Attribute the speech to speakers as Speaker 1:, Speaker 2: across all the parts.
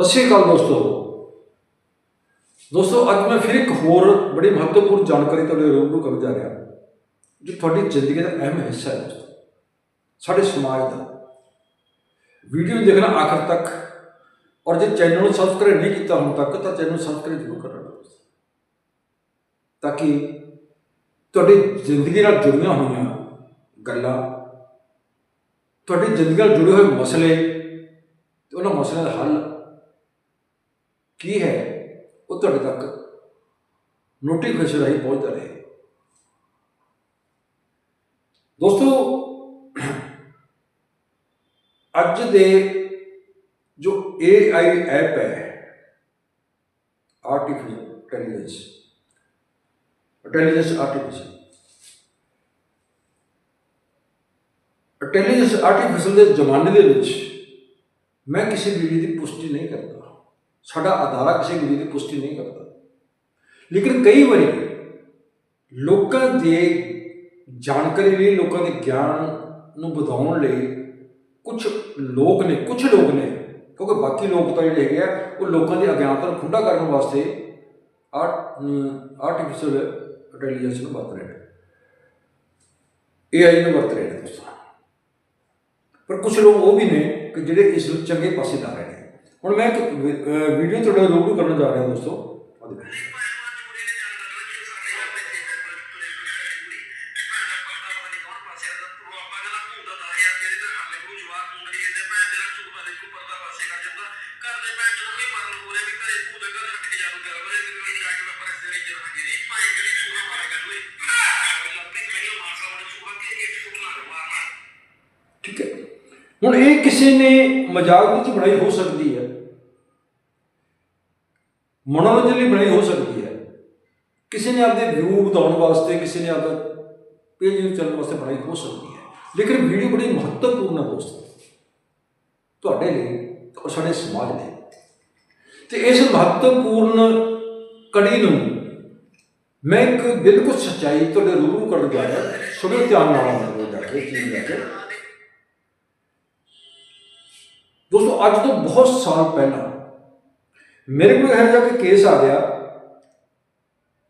Speaker 1: ਸਤਿ ਸ਼੍ਰੀ ਅਕਾਲ ਦੋਸਤੋ। ਦੋਸਤੋ, ਅੱਜ ਮੈਂ ਫਿਰ ਇੱਕ ਹੋਰ ਬੜੀ ਮਹੱਤਵਪੂਰਨ ਜਾਣਕਾਰੀ ਤੁਹਾਡੇ ਰੂਬਰੂ ਕਰਨ ਜਾ ਰਿਹਾ। ਜੋ ਤੁਹਾਡੀ ਜ਼ਿੰਦਗੀ ਦਾ ਅਹਿਮ ਹਿੱਸਾ ਹੈ। ਸਾਡੇ ਸਮਾਜ ਦਾ। ਵੀਡੀਓ ਦੇਖਣਾ ਆਖਰ ਤੱਕ। ਔਰ ਜੇ ਚੈਨਲ ਨੂੰ ਸਬਸਕ੍ਰਾਈਬ ਨਹੀਂ ਕੀਤਾ ਹੁਣ ਤੱਕ, ਤਾਂ ਚੈਨਲ ਨੂੰ ਸਬਸਕ੍ਰਾਈਬ ਜ਼ਰੂਰ ਕਰਨਾ ਦੋਸਤੋ। ਤਾਂ ਕਿ ਤੁਹਾਡੀ ਜ਼ਿੰਦਗੀ ਨਾਲ ਜੁੜੀਆਂ ਹੋਈਆਂ ਗੱਲਾਂ, ਤੁਹਾਡੀ ਜ਼ਿੰਦਗੀ ਨਾਲ ਜੁੜੇ ਹੋਏ ਮਸਲੇ, ਤੇ ਉਹਨਾਂ ਮਸਲਿਆਂ ਦਾ ਹੱਲ ਕੀ ਹੈ ਉਹ ਤੁਹਾਡੇ ਤੱਕ ਨੋਟੀਫਿਕੇਸ਼ਨ ਰਾਹੀਂ ਪਹੁੰਚਦਾ ਰਹੇ ਦੋਸਤੋ ਅੱਜ ਦੇ ਜੋ AI ਐਪ ਹੈ artificial intelligence intelligence artificial intelligence artificial ਦੇ ਜ਼ਮਾਨੇ ਦੇ ਵਿੱਚ ਮੈਂ ਕਿਸੇ ਵੀਡੀਓ ਦੀ ਪੁਸ਼ਟੀ ਨਹੀਂ ਕਰਦਾ ਸਾਡਾ ਅਦਾਰਾ ਕਿਸੇ ਵੀਡੀਓ ਦੀ ਪੁਸ਼ਟੀ ਨਹੀਂ ਕਰਦਾ। ਲੇਕਿਨ ਕਈ ਵਾਰੀ ਲੋਕਾਂ ਦੇ ਜਾਣਕਾਰੀ ਲਈ, ਲੋਕਾਂ ਦੇ ਗਿਆਨ ਨੂੰ ਵਧਾਉਣ ਲਈ ਕੁਝ ਲੋਕ ਨੇ ਕੁਝ ਲੋਕ ਨੇ, ਕਿਉਂਕਿ ਬਾਕੀ ਲੋਕ ਤਾਂ ਜਿਹੜੇ ਹੈਗੇ ਆ, ਉਹ ਲੋਕਾਂ ਦੀ ਅਗਿਆਨਤਾ ਨੂੰ ਖੁੱਡਾ ਕਰਨ ਵਾਸਤੇ ਆਰਟ ਆਰਟੀਫੀਸ਼ੀਅਲ ਇੰਟੈਲੀਜੈਂਸ ਨੂੰ ਵਰਤ ਰਹੇ ਨੇ। AI ਨੂੰ ਵਰਤ ਰਹੇ ਨੇ ਦੋਸਤੋ। ਪਰ ਕੁਝ ਲੋਕ ਉਹ ਵੀ ਨੇ ਕਿ ਜਿਹੜੇ ਇਸ ਨੂੰ ਚੰਗੇ ਪਾਸੇ ਲਾ ਰਹੇ ਨੇ। ਹੁਣ ਮੈਂ ਇੱਕ ਵੀਡੀਓ ਤੁਹਾਡਾ ਰੂਬਰੂ ਕਰਨ ਜਾ ਰਿਹਾ ਦੋਸਤੋ। ਆਹ ਦੇਖੋ ਠੀਕ ਹੈ। ਹੁਣ ਇਹ ਕਿਸੇ ਨੇ ਮਜ਼ਾਕ ਵਿੱਚ ਬਣਾਈ ਹੋ ਸਕਦੀ ਹੈ। ਮਨੋਰੰਜਨ ਲਈ ਬਣਾਈ ਹੋ ਸਕਦੀ ਹੈ। ਕਿਸੇ ਨੇ ਆਪਦੇ ਵਿਊ ਵਧਾਉਣ ਵਾਸਤੇ, ਕਿਸੇ ਨੇ ਆਪਦਾ ਪੇਜ ਨੂੰ ਚੱਲਣ ਵਾਸਤੇ ਬਣਾਈ ਹੋ ਸਕਦੀ ਹੈ। ਲੇਕਿਨ ਵੀਡੀਓ ਬੜੀ ਮਹੱਤਵਪੂਰਨ ਹੈ ਦੋਸਤੋ। ਤੁਹਾਡੇ ਲਈ ਔਰ ਸਾਡੇ ਸਮਾਜ ਲਈ। ਤੇ ਇਸ ਮਹੱਤਵਪੂਰਨ ਕੜੀ ਨੂੰ ਮੈਂ ਇੱਕ ਬਿਲਕੁਲ ਸੱਚਾਈ ਤੁਹਾਡੇ ਰੂਬਰੂ ਕਰਨ ਜਾ ਰਿਹਾ ਸੁਣੋ ਧਿਆਨ ਨਾਲ ਆਉਣਾ ਜਾ ਚੀਜ਼ ਲੈ ਕੇ। ਦੋਸਤੋ, ਅੱਜ ਤੋਂ ਬਹੁਤ ਸਾਲ ਪਹਿਲਾਂ ਮੇਰੇ ਕੋਲ ਇਹੋ ਜਿਹਾ ਕਿ ਕੇਸ ਆ ਗਿਆ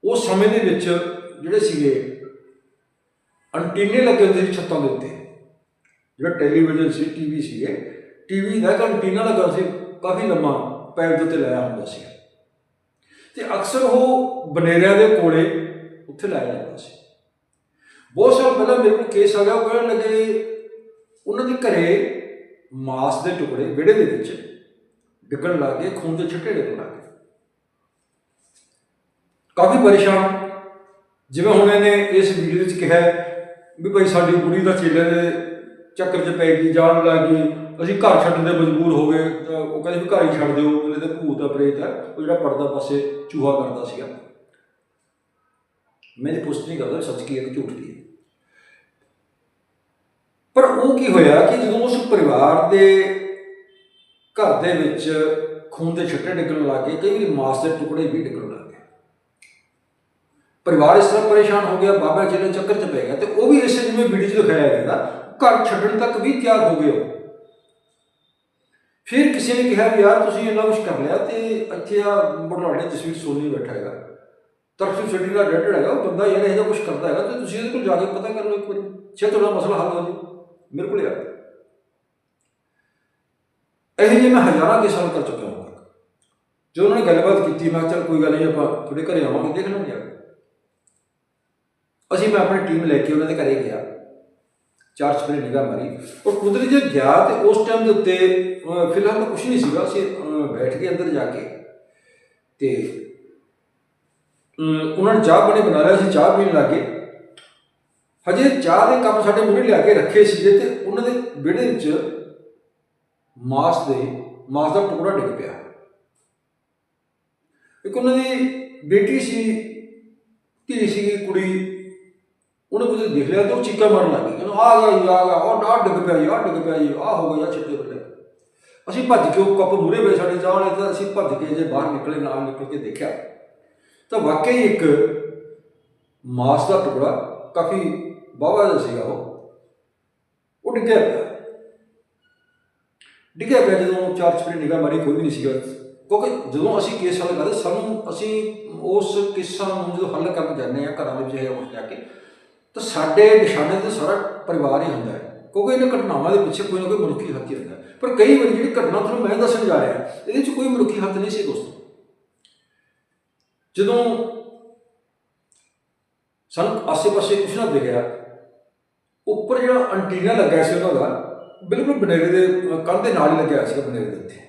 Speaker 1: ਉਸ ਸਮੇਂ ਦੇ ਵਿੱਚ ਜਿਹੜੇ ਸੀਗੇ ਅੰਟੀਨੇ ਲੱਗੇ ਹੁੰਦੇ ਸੀ ਛੱਤਾਂ ਦੇ ਉੱਤੇ। ਜਿਹੜਾ ਟੈਲੀਵਿਜ਼ਨ ਸੀ ਟੀਵੀ ਸੀਗੇ ਟੀਵੀ ਦਾ ਇੱਕ ਅੰਟੀਨਾ ਲੱਗਾ ਸੀ, ਕਾਫੀ ਲੰਮਾ, ਪੈਰ ਦੇ ਉੱਤੇ ਲਾਇਆ ਹੁੰਦਾ ਸੀ। ਤੇ ਅਕਸਰ ਉਹ ਬਨੇਰਿਆਂ ਦੇ ਕੋਲੇ ਉੱਥੇ ਲਾਇਆ ਜਾਂਦਾ ਸੀ। ਬਹੁਤ ਸਾਲ ਪਹਿਲਾਂ ਮੇਰੇ ਕੋਲ ਕੇਸ ਆ ਗਿਆ, ਉਹ ਕਹਿਣ ਲੱਗੇ, ਉਹਨਾਂ ਦੇ ਘਰੇ ਮਾਸ ਦੇ ਟੁਕੜੇ ਵਿਹੜੇ ਦੇ ਵਿੱਚ ਡਿੱਗਣ ਲੱਗ ਗਏ, ਖੂਨ ਦੇ ਛਿੱਟੇ ਡਿੱਗਣ ਲੱਗ ਗਏ। ਕਾਫੀ ਪਰੇਸ਼ਾਨ। ਜਿਵੇਂ ਹੁਣ ਇਹਨੇ ਇਸ ਵੀਡੀਓ ਵਿੱਚ ਕਿਹਾ ਵੀ ਭਾਈ ਸਾਡੀ ਕੁੜੀ ਦਾ ਚੇਲੇ ਦੇ ਚੱਕਰ 'ਚ ਪੈ ਗਈ ਜਾਣ ਲੱਗ ਗਈ, ਅਸੀਂ ਘਰ ਛੱਡਣ ਦੇ ਮਜਬੂਰ ਹੋ ਗਏ, ਤਾਂ ਉਹ ਕਹਿੰਦੇ ਵੀ ਘਰ ਹੀ ਛੱਡ ਦਿਓ ਇਹਦੇ ਤੇ ਭੂਤ ਆ ਪ੍ਰੇਤ ਆ ਉਹ ਜਿਹੜਾ ਪਰਦਾ ਪਾਸੇ ਚੂਹਾ ਕਰਦਾ ਸੀਗਾ। ਮੈਂ ਇਹ ਪੁਸ਼ਟੀ ਕਰਦਾ ਸੱਚ ਕੀ ਹੈ ਕਿ ਝੂਠ ਕੀ ਹੈ। ਪਰ ਉਹ ਕੀ ਹੋਇਆ ਕਿ ਜਦੋਂ ਉਸ ਪਰਿਵਾਰ ਦੇ ਘਰ ਦੇ ਵਿੱਚ ਖੂਨ ਦੇ ਛਿੱਟੇ ਡਿੱਗਣ ਲੱਗੇ ਕਈ ਵਾਰੀ ਮਾਸ ਦੇ ਟੁਕੜੇ ਵੀ ਡਿੱਗਣ ਲੱਗੇ ਪਰਿਵਾਰ ਇਸ ਤਰ੍ਹਾਂ ਪਰੇਸ਼ਾਨ ਹੋ ਗਿਆ, ਬਾਬਾ ਜੀ ਨੇ ਚੱਕਰ 'ਚ ਪੈ ਗਿਆ ਤੇ ਉਹ ਵੀ ਇਸੇ ਜਿਵੇਂ ਵੀਡੀਓ 'ਚ ਦਿਖਾਇਆ ਗਿਆ ਘਰ ਛੱਡਣ ਤੱਕ ਵੀ ਤਿਆਰ ਹੋ ਗਏ ਉਹ। ਫਿਰ ਕਿਸੇ ਨੇ ਕਿਹਾ ਵੀ ਯਾਰ ਤੁਸੀਂ ਇੰਨਾ ਕੁਝ ਕਰ ਲਿਆ ਤੇ ਇੱਥੇ ਆ ਬੜਲਾਡੇ ਜਸਵੀਰ ਸੋਨੀ ਬੈਠਾ ਹੈਗਾ। ਤਰਫੀ ਸਿਟੀ ਦਾ ਰੈਡਡ ਹੈਗਾ, ਉਹ ਬੰਦਾ ਯਾਰ ਇਹਦਾ ਕੁਝ ਕਰਦਾ ਹੈਗਾ ਤੇ ਤੁਸੀਂ ਇਹਦੇ ਕੋਲ ਜਾ ਕੇ ਪਤਾ ਕਰ ਲਓ ਇੱਕ ਵਾਰੀ। ਸ਼ਾਇਦ ਤੁਹਾਡਾ ਮਸਲਾ ਹੱਲ ਹੋ ਜੇ। ਮੇਰੇ ਕੋਲ ਆ ਇਹੋ ਜਿਹੇ ਮੈਂ ਹਜ਼ਾਰਾਂ ਕਿਸਾਨ ਕਰ ਚੁੱਕਿਆ ਹਾਂ ਤੱਕ ਜੋ ਉਹਨਾਂ ਨੇ ਗੱਲਬਾਤ ਕੀਤੀ, ਮੈਂ ਕਿਹਾ ਚੱਲ ਕੋਈ ਗੱਲ ਨਹੀਂ, ਆਪਾਂ ਤੁਹਾਡੇ ਘਰੇ ਆਵਾਂਗੇ, ਦੇਖ ਲਾਂਗੇ ਅਸੀਂ ਮੈਂ ਆਪਣੀ ਟੀਮ ਲੈ ਕੇ ਉਹਨਾਂ ਦੇ ਘਰੇ ਗਿਆ। ਚਾਰ ਸਪਰੇ ਨਿਗਾਹ ਮਾਰੀ। ਔਰ ਕੁਦਰਤ ਜੇ ਗਿਆ ਤੇ ਉਸ ਟਾਈਮ ਦੇ ਉੱਤੇ ਫਿਲਹਾਲ ਤਾਂ ਕੁਝ ਨਹੀਂ ਸੀਗਾ। ਅਸੀਂ ਬੈਠ ਕੇ ਅੰਦਰ ਜਾ ਕੇ ਤੇ ਉਹਨਾਂ ਨੇ ਚਾਹ ਪਾਣੀ ਬਣਾ ਲਿਆ ਸੀ ਚਾਹ ਪੀਣ ਲੱਗੇ। ਹਜੇ ਚਾਹ ਦੇ ਕੱਪ ਸਾਡੇ ਮੂਹਰੇ ਲਿਆ ਕੇ ਰੱਖੇ ਸੀਗੇ ਤੇ ਉਹਨਾਂ ਦੇ ਵਿਹੜੇ ਵਿੱਚ ਮਾਸ ਦੇ, ਮਾਸ ਦਾ ਟੁਕੜਾ ਡਿੱਗ ਪਿਆ। ਇੱਕ ਉਹਨਾਂ ਦੀ ਬੇਟੀ ਸੀ, ਧੀ ਸੀਗੀ ਕੁੜੀ, ਉਹਨੇ ਕੁਝ ਦੇਖ ਲਿਆ ਤੇ ਉਹ ਚੀਕਾਂ ਮਾਰਨ ਲੱਗ ਗਈ। ਕਹਿੰਦਾ ਆ ਗਿਆ ਜੀ ਆ ਗਿਆ ਉਹ ਡਾਢ ਡਿੱਗ ਪਿਆ ਜੀ ਆ ਡਿੱਗ ਪਿਆ ਜੀ ਆ ਹੋ ਗਿਆ ਛਿੱਟੇ ਬੱਲੇ ਅਸੀਂ ਭੱਜ ਕੇ ਉਹ ਕੱਪ ਮੂਹਰੇ ਵੇ ਸਾਡੇ ਚਾਹ ਵਾਲੇ, ਤੇ ਅਸੀਂ ਭੱਜ ਕੇ ਜੇ ਬਾਹਰ ਨਿਕਲੇ, ਨਾਲ ਨਿਕਲ ਕੇ ਦੇਖਿਆ। ਤਾਂ ਵਾਕਈ ਇੱਕ ਮਾਸ ਦਾ ਟੁਕੜਾ ਕਾਫੀ ਬਾਵਾ ਜਿਹਾ ਸੀਗਾ ਉਹ। ਉਹ ਡਿੱਗਿਆ ਪਿਆ। ਡਿੱਗਿਆ ਪਿਆ ਜਦੋਂ ਚਾਰ ਚਪੜੇ ਨਿਗਾਹ ਮਾਰੀ, ਕੋਈ ਵੀ ਨਹੀਂ ਸੀਗਾ। ਕਿਉਂਕਿ ਜਦੋਂ ਅਸੀਂ ਕੇਸ ਹੱਲ ਕਰਦੇ, ਸਾਨੂੰ ਅਸੀਂ ਉਸ ਕਿੱਸਾ ਨੂੰ ਜਦੋਂ ਹੱਲ ਕਰਨ ਜਾਂਦੇ ਆ ਘਰਾਂ ਦੇ ਵਿੱਚ ਇਹ ਉਸ ਜਾ ਕੇ ਤਾਂ ਸਾਡੇ ਨਿਸ਼ਾਨੇ ਤੇ ਸਾਰਾ ਪਰਿਵਾਰ ਹੀ ਹੁੰਦਾ ਹੈ। ਕਿਉਂਕਿ ਇਹਨਾਂ ਘਟਨਾਵਾਂ ਦੇ ਪਿੱਛੇ ਕੋਈ ਨਾ ਕੋਈ ਮਨੁੱਖੀ ਹੱਥ ਹੀ ਹੁੰਦਾ ਪਰ ਕਈ ਵਾਰੀ ਜਿਹੜੀ ਘਟਨਾ ਤੁਹਾਨੂੰ ਮੈਂ ਦੱਸਣ ਜਾ ਰਿਹਾ, ਇਹਦੇ ਵਿੱਚ ਕੋਈ ਮਨੁੱਖੀ ਹੱਥ ਨਹੀਂ ਸੀ ਦੋਸਤੋ। ਜਦੋਂ ਸਾਨੂੰ ਆਸੇ-ਪਾਸੇ ਕੁਛ ਨਾ ਦਿਖਿਆ, ਉੱਪਰ ਜਿਹੜਾ ਐਂਟੀਨਾ ਲੱਗਾ ਸੀ ਉਹਨਾਂ ਦਾ ਬਿਲਕੁਲ ਬਨੇਰੇ ਦੇ, ਅਹ ਕੰਧ ਦੇ ਨਾਲ ਹੀ ਲੱਗਿਆ ਸੀ ਬਨੇਰੇ ਦੇ ਉੱਤੇ।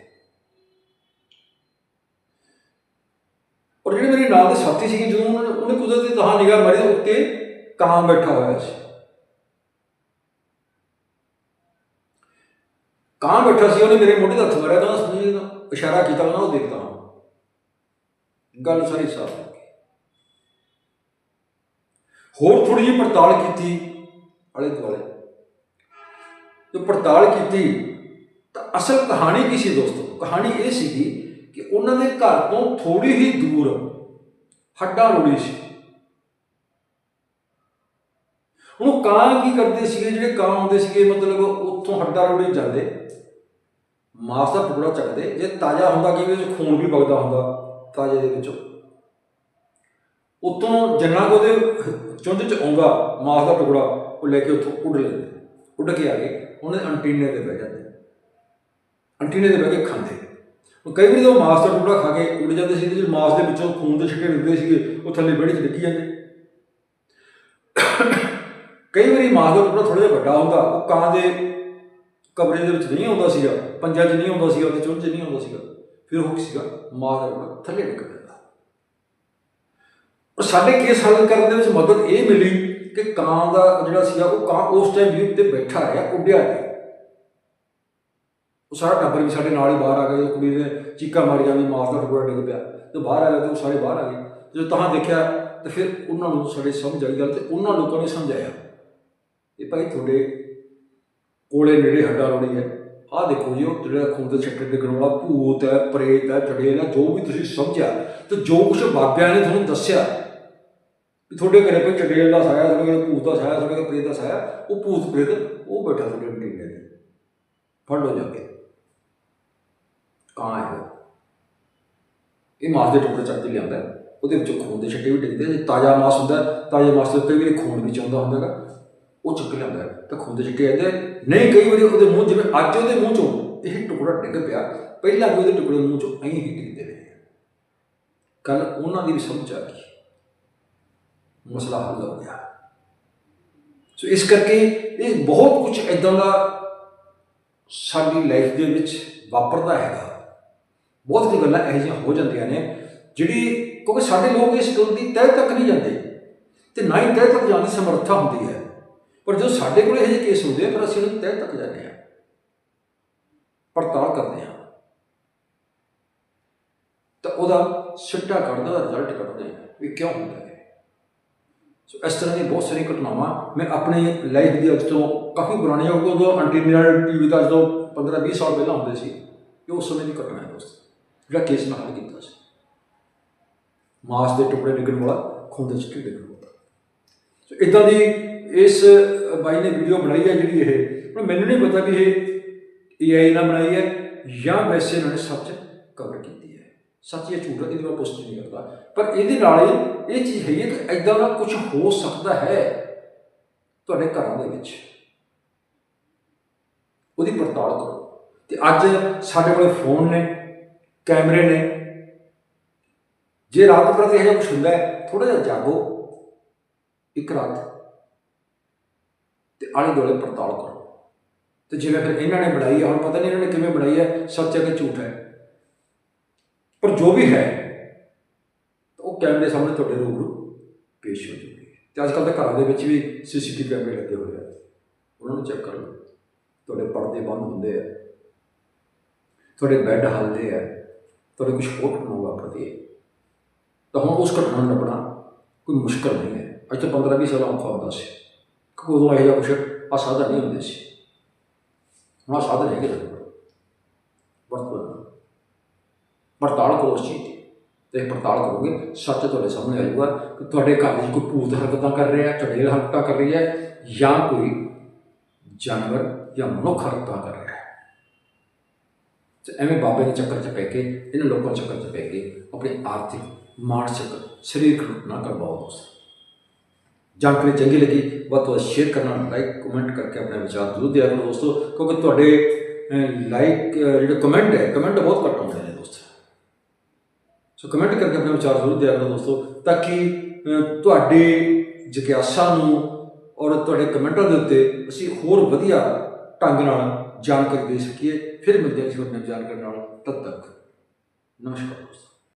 Speaker 1: ਔਰ ਜਿਹੜੇ ਮੇਰੇ ਨਾਲ ਦੇ ਸਾਥੀ ਸੀਗੇ, ਜਦੋਂ ਉਹਨਾਂ ਨੇ ਉਹਨੇ ਕੁਦਰਤੀ ਤਾਂ ਨਿਗਾਹ ਮਾਰੀ ਉੱਤੇ ਕਾਂ ਬੈਠਾ ਹੋਇਆ ਸੀ। ਕਾਂ ਬੈਠਾ ਸੀ, ਉਹਨੇ ਮੇਰੇ ਮੋਢੇ ਦਾ ਹੱਥ ਮਾਰਿਆ, ਕਹਿੰਦਾ, ਸਮਝੀ ਇਸ਼ਾਰਾ ਕੀਤਾ ਉਹਨਾਂ ਉਹ ਦੇਖਦਾ ਗੱਲ ਸਾਰੀ ਸਾਫ਼ ਹੋ ਗਈ। ਹੋਰ ਥੋੜੀ ਜਿਹੀ ਪੜਤਾਲ ਕੀਤੀ, ਆਲੇ ਦੁਆਲੇ। ਜੋ ਪੜਤਾਲ ਕੀਤੀ, ਤਾਂ ਅਸਲ ਕਹਾਣੀ ਕੀ ਸੀ ਦੋਸਤੋ? ਕਹਾਣੀ ਇਹ ਸੀਗੀ ਕਿ ਉਹਨਾਂ ਦੇ ਘਰ ਤੋਂ ਥੋੜੀ ਹੀ ਦੂਰ ਹੱਡਾ ਰੋੜੀ ਸੀ। ਹੁਣ ਕਾਂ ਕੀ ਕਰਦੇ ਸੀਗੇ? ਜਿਹੜੇ ਕਾਂ ਆਉਂਦੇ ਸੀਗੇ, ਮਤਲਬ ਉੱਥੋਂ ਹੱਡਾ ਰੋੜੀ ਜਾਂਦੇ। ਮਾਸ ਦਾ ਟੁਕੜਾ ਚੱਕਦੇ। ਜੇ ਤਾਜ਼ਾ ਹੁੰਦਾ ਕਿ ਵਿੱਚ ਖੂਨ ਵੀ ਵਗਦਾ ਹੁੰਦਾ, ਤਾਜ਼ੇ ਦੇ ਵਿੱਚੋਂ। ਉੱਤੋਂ ਜਿੰਨਾ ਕੁ ਉਹਦੇ ਚੁੰਝ ਚ ਆਉਂਦਾ ਮਾਸ ਦਾ ਟੁਕੜਾ, ਉਹ ਲੈ ਕੇ ਉੱਥੋਂ ਉੱਡ ਲੈਂਦੇ। ਉੱਡ ਕੇ ਆ ਗਏ। ਉਹਨੇ ਅੰਟੀਨੇ ਤੇ ਬਹਿ ਜਾਂਦੇ। ਅੰਟੀਨੇ ਤੇ ਬਹਿ ਕੇ ਖਾਂਦੇ। ਉਹ ਕਈ ਵਾਰੀ ਉਹ ਮਾਸ ਦਾ ਟੁਕੜਾ ਖਾ ਕੇ ਉੱਡ ਜਾਂਦੇ ਸੀ ਤੇ ਮਾਸ ਦੇ ਵਿੱਚੋਂ ਖੂਨ ਦੇ ਛਿੱਟੇ ਨਿਕਲਦੇ ਸੀਗੇ, ਉਹ ਥੱਲੇ ਬੜੀ ਚ ਡਿੱਗੀ ਜਾਂਦੇ। ਕਈ ਵਾਰੀ ਮਾਸ ਦਾ ਟੁਕੜਾ ਥੋੜਾ ਜਿਹਾ ਵੱਡਾ ਹੁੰਦਾ, ਉਹ ਕਾਂ ਦੇ ਕਮਰੇ ਦੇ ਵਿੱਚ ਨਹੀਂ ਆਉਂਦਾ ਸੀਗਾ, ਪੰਜਾ 'ਚ ਨਹੀਂ ਆਉਂਦਾ ਸੀਗਾ ਤੇ ਚੁੰਝ 'ਚ ਨਹੀਂ ਆਉਂਦਾ ਸੀਗਾ। ਫਿਰ ਉਹ ਕੀ ਸੀਗਾ? ਮਾਸ ਦਾ ਟੁਕੜਾ ਥੱਲੇ ਡਿੱਗ ਪੈਂਦਾ। ਔਰ ਸਾਡੇ ਕੇਸ ਹੱਲ ਕਰਨ ਦੇ ਵਿੱਚ ਮਦਦ ਇਹ ਮਿਲੀ ਕਿ ਕਾਂ ਦਾ ਜਿਹੜਾ ਸੀਗਾ ਉਹ ਕਾਂ ਉਸ ਟਾਈਮ ਵੀ ਉੱਤੇ ਬੈਠਾ ਰਿਹਾ, ਉੱਡਿਆ ਨਹੀਂ ਉਹ ਸਾਰਾ ਟੱਬਰ ਵੀ ਸਾਡੇ ਨਾਲ ਹੀ ਬਾਹਰ ਆ ਗਿਆ, ਕੁੜੀ ਨੇ ਚੀਕਾਂ ਮਾਰੀਆਂ ਵੀ ਮਾਸ ਦਾ ਟੁਕੜਾ ਡਿੱਗ ਪਿਆ। ਤੇ ਬਾਹਰ ਆ ਗਿਆ ਤੇ ਉਹ ਸਾਰੇ ਬਾਹਰ ਆ ਗਏ। ਜਦੋਂ ਤਾਂ ਦੇਖਿਆ, ਤੇ ਫਿਰ ਉਹਨਾਂ ਨੂੰ ਸਾਡੇ ਸਮਝ ਆਈ ਗੱਲ ਤੇ ਉਹਨਾਂ ਲੋਕਾਂ ਨੇ ਸਮਝਾਇਆ। ਇਹ ਭਾਈ ਤੁਹਾਡੇ ਕੋਲੇ ਨੇੜੇ ਹੱਡਾ ਰੋੜੀ ਹੈ। ਆਹ ਦੇਖੋ ਜੀ, ਉਹ ਜਿਹੜਾ ਖੂਨ ਦੇ ਛੱਟੇ ਡਿੱਗਣ ਵਾਲਾ ਭੂਤ ਹੈ, ਪ੍ਰੇਤ ਹੈ ਚੜੇਲ ਹੈ ਜੋ ਵੀ ਤੁਸੀਂ ਸਮਝਿਆ, ਤੇ ਜੋ ਕੁਝ ਬਾਬਿਆਂ ਨੇ ਤੁਹਾਨੂੰ ਦੱਸਿਆ ਵੀ ਤੁਹਾਡੇ ਘਰੇ ਕੋਈ ਚੜੇਲ ਦਾ ਸਾਇਆ ਤੁਹਾਡੇ ਘਰੇ ਭੂਤ ਦਾ ਸਾਇਆ ਤੁਹਾਡੇ ਘਰੇ ਪ੍ਰੇਤ ਦਾ ਸਾਇਆ ਉਹ ਭੂਤ ਪ੍ਰੇਤ ਉਹ ਬੈਠਾ ਤੁਹਾਡੇ ਮਟੀਨੇ ਤੇ ਫੜ ਲਓ ਜਾ ਕੇ। ਕਾਂ ਹੈ ਇਹ ਮਾਸ ਦੇ ਟੁਕੜੇ ਚੱਕ ਕੇ ਲਿਆਂਦਾ ਉਹਦੇ ਵਿੱਚੋਂ ਖੂਨ ਦੇ ਛੱਟੇ ਵੀ ਡਿੱਗਦੇ ਆ। ਤਾਜ਼ਾ ਮਾਸ ਹੁੰਦਾ ਹੈ, ਤਾਜ਼ੇ ਮਾਸ ਦੇ ਕਈ ਵਾਰੀ ਖੂਨ ਵੀ ਚਾਹੁੰਦਾ ਹੁੰਦਾ ਹੈਗਾ। ਉਹ ਚੱਕ ਲਿਆਂਦਾ ਹੈ। ਤਾਂ ਖੂਨ ਦੇ ਛਿੱਟੇ ਆਉਂਦੇ ਨਹੀਂ ਕਈ ਵਾਰੀ ਉਹਦੇ ਮੂੰਹ ਜਿਵੇਂ ਅੱਜ ਉਹਦੇ ਮੂੰਹ ਚੋਂ ਇਹ ਟੁਕੜਾ ਡਿੱਗ ਪਿਆ ਪਹਿਲਾਂ ਵੀ ਉਹਦੇ ਟੁਕੜੇ ਮੂੰਹ ਚੋਂ ਐਂ ਹੀ ਡਿੱਗਦੇ ਰਹੇ। ਕੱਲ ਉਹਨਾਂ ਦੀ ਵੀ ਸਮਝ ਆ ਗਈ। ਮਸਲਾ ਹੱਲ ਹੋ ਗਿਆ। ਸੋ ਇਸ ਕਰਕੇ ਇਹ ਬਹੁਤ ਕੁਝ ਇਦਾਂ ਦਾ ਸਾਡੀ ਲਾਈਫ ਦੇ ਵਿੱਚ ਵਾਪਰਦਾ ਹੈਗਾ। ਬਹੁਤ ਸਾਰੀ ਗੱਲਾਂ ਇਹੋ ਜਿਹੀਆਂ ਹੋ ਜਾਂਦੀਆਂ ਨੇ ਜਿਹੜੀ ਕਿਉਂਕਿ ਸਾਡੇ ਲੋਕ ਇਸ ਗੱਲ ਦੀ ਤਹਿ ਤੱਕ ਨਹੀਂ ਜਾਂਦੇ ਤੇ ਨਾ ਹੀ ਤਹਿ ਤੱਕ ਜਾਣ ਦੀ ਸਮਰੱਥਾ ਹੁੰਦੀ ਹੈ। ਪਰ ਜਦੋਂ ਸਾਡੇ ਕੋਲ ਇਹੋ ਜਿਹੇ ਕੇਸ ਹੁੰਦੇ ਆ, ਫਿਰ ਅਸੀਂ ਉਹਨਾਂ ਦੀ ਤਹਿ ਤੱਕ ਜਾਂਦੇ ਹਾਂ। ਪੜਤਾਲ ਕਰਦੇ ਹਾਂ। ਤਾਂ ਉਹਦਾ ਸਿੱਟਾ ਕੱਢਦਾ ਰਿਜ਼ਲਟ ਕੱਢਦੇ ਹਾਂ ਵੀ ਕਿਉਂ ਹੁੰਦਾ ਹੈ। ਸੋ ਇਸ ਤਰ੍ਹਾਂ ਦੀਆਂ ਬਹੁਤ ਸਾਰੀਆਂ ਘਟਨਾਵਾਂ ਮੈਂ ਆਪਣੇ ਲਾਈਫ ਦੀ ਅੱਜ ਤੋਂ ਕਾਫੀ ਪੁਰਾਣੀਆਂ ਉਦੋਂ ਅੰਟੀਨਰ ਟੀਵੀ ਦਾ ਜਦੋਂ 15 20 ਸਾਲ ਪਹਿਲਾਂ ਹੁੰਦੇ ਸੀ ਇਹ ਉਸ ਸਮੇਂ ਦੀ ਘਟਨਾ ਹੈ ਦੋਸਤ, ਜਿਹੜਾ ਕੇਸ ਮੈਂ ਹੱਲ ਕੀਤਾ ਸੀ। ਮਾਸ ਦੇ ਟੁਕੜੇ ਡਿੱਗਣ ਵਾਲਾ, ਖੂਨ ਦੇ ਛਿੱਟੇ ਡਿੱਗਣ ਵਾਲਾ। ਸੋ ਇਦਾਂ ਦੀ ਇਸ ਬਾਈ ਨੇ ਵੀਡੀਓ ਬਣਾਈ ਹੈ ਜਿਹੜੀ ਇਹ ਹੁਣ ਮੈਨੂੰ ਨਹੀਂ ਪਤਾ ਵੀ ਇਹ ਏਆਈ ਨਾਲ ਬਣਾਈ ਹੈ ਜਾਂ ਵੈਸੇ ਇਹਨਾਂ ਨੇ ਸੱਚ ਕਵਰ ਕੀਤੀ ਸੱਚ ਇਹ ਝੂਠ, ਇਹਦੇ ਮੈਂ ਪੁਸ਼ਟੀ ਨਹੀਂ ਕਰਦਾ। ਪਰ ਇਹਦੇ ਨਾਲ ਇਹ ਇਹ ਚੀਜ਼ ਹੈਗੀ ਹੈ ਕਿ ਇਦਾਂ ਦਾ ਕੁਝ ਹੋ ਸਕਦਾ ਹੈ ਤੁਹਾਡੇ ਘਰਾਂ ਦੇ ਵਿੱਚ। ਉਹਦੀ ਪੜਤਾਲ ਕਰੋ। ਤੇ ਅੱਜ ਸਾਡੇ ਕੋਲ ਫੋਨ ਨੇ, ਕੈਮਰੇ ਨੇ। ਜੇ ਰਾਤ ਪ੍ਰਤੀ ਇਹ ਜਿਹਾ ਕੁਝ ਹੁੰਦਾ ਹੈ ਥੋੜਾ ਜਿਹਾ ਜਾਗੋ। ਇੱਕ ਰਾਤ। ਤੇ ਆਲੇ ਦੁਆਲੇ ਪੜਤਾਲ ਕਰੋ। ਤੇ ਜਿਵੇਂ ਫਿਰ ਇਹਨਾਂ ਨੇ ਬਣਾਈ ਹੈ ਹੁਣ ਪਤਾ ਨਹੀਂ ਇਹਨਾਂ ਨੇ ਕਿਵੇਂ ਬਣਾਈ ਹੈ ਸੱਚ ਹੈ ਕਿ ਝੂਠ ਹੈ। ਪਰ ਜੋ ਵੀ ਹੈ, ਉਹ ਕੈਮਰੇ ਸਾਹਮਣੇ ਤੁਹਾਡੇ ਰੂਬਰੂ ਪੇਸ਼ ਹੋ ਜੂਗੀ ਤੇ ਅੱਜ ਕੱਲ੍ਹ ਤਾਂ ਘਰਾਂ ਦੇ ਵਿੱਚ ਵੀ ਸੀਸੀਟੀਵੀ ਕੈਮਰੇ ਲੱਗੇ ਹੋਏ ਆ। ਉਹਨਾਂ ਨੂੰ ਚੈੱਕ ਕਰ ਲਓ। ਤੁਹਾਡੇ ਪਰਦੇ ਬੰਦ ਹੁੰਦੇ ਆ। ਤੁਹਾਡੇ ਬੈੱਡ ਹਲਦੇ ਆ। ਤੁਹਾਡੇ ਕੁਝ ਹੋਰ ਘਟਨਾ ਵਾਪਰਦੀ ਹੈ ਤਾਂ ਹੁਣ ਉਸ ਘਟਨਾ ਨੂੰ ਲੱਭਣਾ ਕੋਈ ਮੁਸ਼ਕਲ ਨਹੀਂ ਹੈ। ਅੱਜ ਤੋਂ 15 20 ਸਾਲ ਔਖਾ ਹੁੰਦਾ ਸੀ। ਕਿਉਂਕਿ ਉਦੋਂ ਇਹੋ ਜਿਹਾ ਕੁਛ ਆ ਨਹੀਂ ਹੁੰਦੇ ਸੀ। ਹੁਣ ਆਹ ਸਾਧਨ ਹੈਗੇ ਨੇ। ਵਰਤੋਂ ਪੜਤਾਲ ਕਰੋ ਉਸ ਚੀਜ਼ ਦੀ। ਤੇ ਪੜਤਾਲ ਕਰੋਗੇ, ਸੱਚ ਤੁਹਾਡੇ ਸਾਹਮਣੇ ਆ ਜਾਊਗਾ ਕਿ ਤੁਹਾਡੇ ਘਰ ਵਿੱਚ ਕੋਈ ਭੂਤ ਹਰਕਤਾਂ ਕਰ ਰਿਹਾ, ਚੜੇਲ ਹਰਕਤਾਂ ਕਰ ਰਹੀ ਹੈ, ਜਾਂ ਕੋਈ ਜਾਨਵਰ ਜਾਂ ਮਨੁੱਖ ਹਰਕਤਾਂ ਕਰ ਰਿਹਾ ਹੈ। ਤੇ ਐਵੇਂ ਬਾਬੇ ਦੇ ਚੱਕਰ 'ਚ ਪੈ ਕੇ, ਇਹਨਾਂ ਲੋਕਾਂ ਦੇ ਚੱਕਰ 'ਚ ਪੈ ਕੇ ਆਪਣੀ ਆਰਥਿਕ, ਮਾਨਸਿਕ, ਸਰੀਰਕ ਨੂੰ ਨਾ ਕਰਵਾਓ ਦੋਸਤ ਜਾਣਕਾਰੀ ਚੰਗੀ ਲੱਗੀ, ਵੱਧ ਤੋਂ ਵੱਧ ਸ਼ੇਅਰ ਕਰਨਾ ਲਾਈਕ ਕਮੈਂਟ ਕਰਕੇ ਆਪਣੇ ਵਿਚਾਰ ਜ਼ਰੂਰ ਦਿਆ ਕਰੋ ਦੋਸਤੋ, ਕਿਉਂਕਿ ਤੁਹਾਡੇ ਲਾਈਕ ਜਿਹੜੇ ਕਮੈਂਟ ਹੈ ਕਮੈਂਟ ਬਹੁਤ ਘੱਟ ਆਉਂਦੇ ਨੇ ਦੋਸਤੋ। ਸੋ ਕਮੈਂਟ ਕਰਕੇ ਆਪਣਾ ਵਿਚਾਰ ਜ਼ਰੂਰ ਦਿਆ ਕਰੋ ਦੋਸਤੋ, ਤਾਂ ਕਿ ਤੁਹਾਡੇ ਜਿਗਿਆਸਾ ਨੂੰ ਔਰ ਤੁਹਾਡੇ ਕਮੈਂਟਾਂ ਦੇ ਉੱਤੇ ਅਸੀਂ ਹੋਰ ਵਧੀਆ ਢੰਗ ਨਾਲ ਜਾਣਕਾਰੀ ਦੇ ਸਕੀਏ, ਫਿਰ ਮਿਲਦੇ ਹਾਂ ਕਿਸੇ ਹੋਰ ਜਾਣਕਾਰੀ ਨਾਲ। ਤਦ ਤੱਕ, ਨਮਸਕਾਰ ਦੋਸਤੋ।